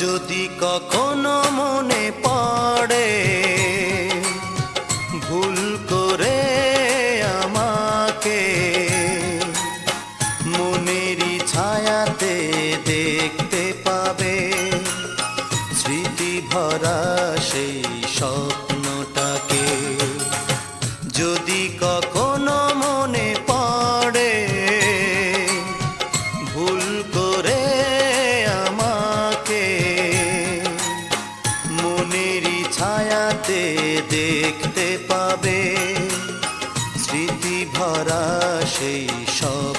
যদি কখনো মনে পা ছায়াতে দেখতে পাবে। স্মৃতি ভরা সেই স্বপ্নটাকে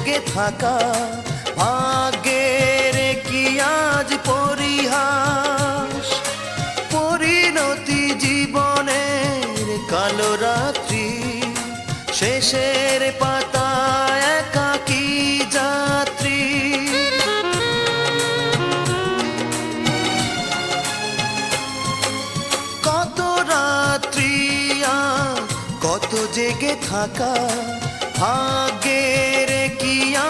জেগে থাকা। ভাগ্যের কি আজ পরিহাস? পরিণতি জীবনের কালো রাত্রি, শেষের পাতায় একাকী যাত্রী। কত রাত্রি কত জেগে থাকা, ভাগ্যের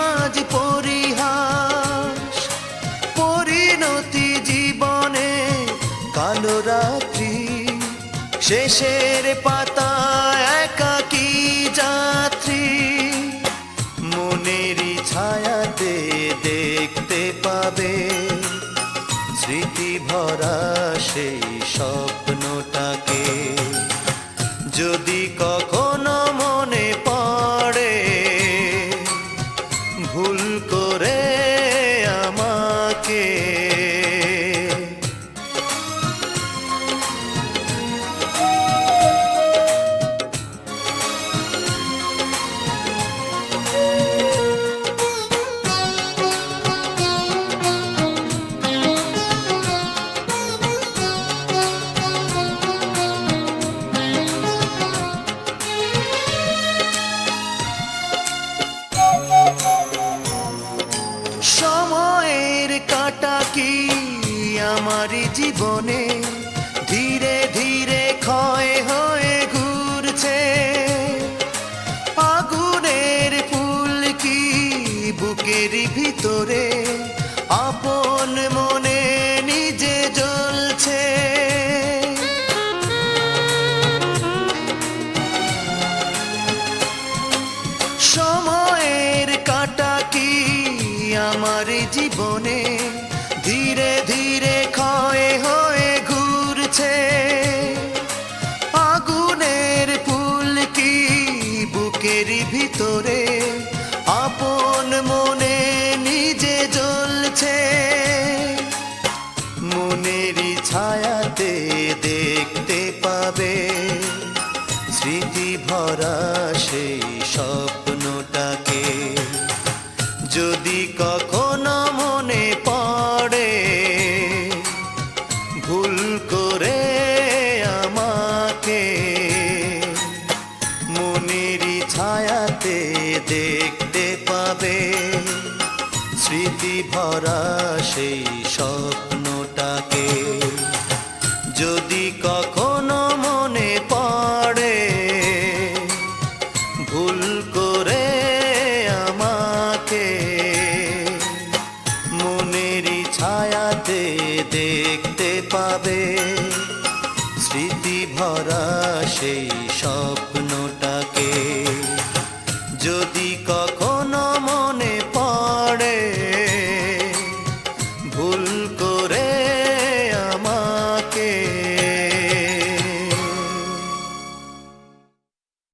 আজ পরিহাস। পরিণতি জীবনে কালো রাত্রি, শেষের পাতা একাকী যাত্রী। মনেরই ছায়াতে দেখতে পাবে, স্মৃতি ভরা সেই স্বপ্নটাকে কাটা কি আমার জীবনে। ধীরে ধীরে ক্ষয় হয়ে ঘুরছে। আগুনের ফুল কি বুকের ভিতরে? আপন স্মৃতি ভরা সেই স্বপ্নটাকে যদি কখনো মনে পড়ে, ভুল করে আমাকে মনেরই ছায়াতে দেখতে পাবে। স্মৃতি ভরা সেই স্বপ্নটাকে পাবে। স্মৃতি ভরা সেই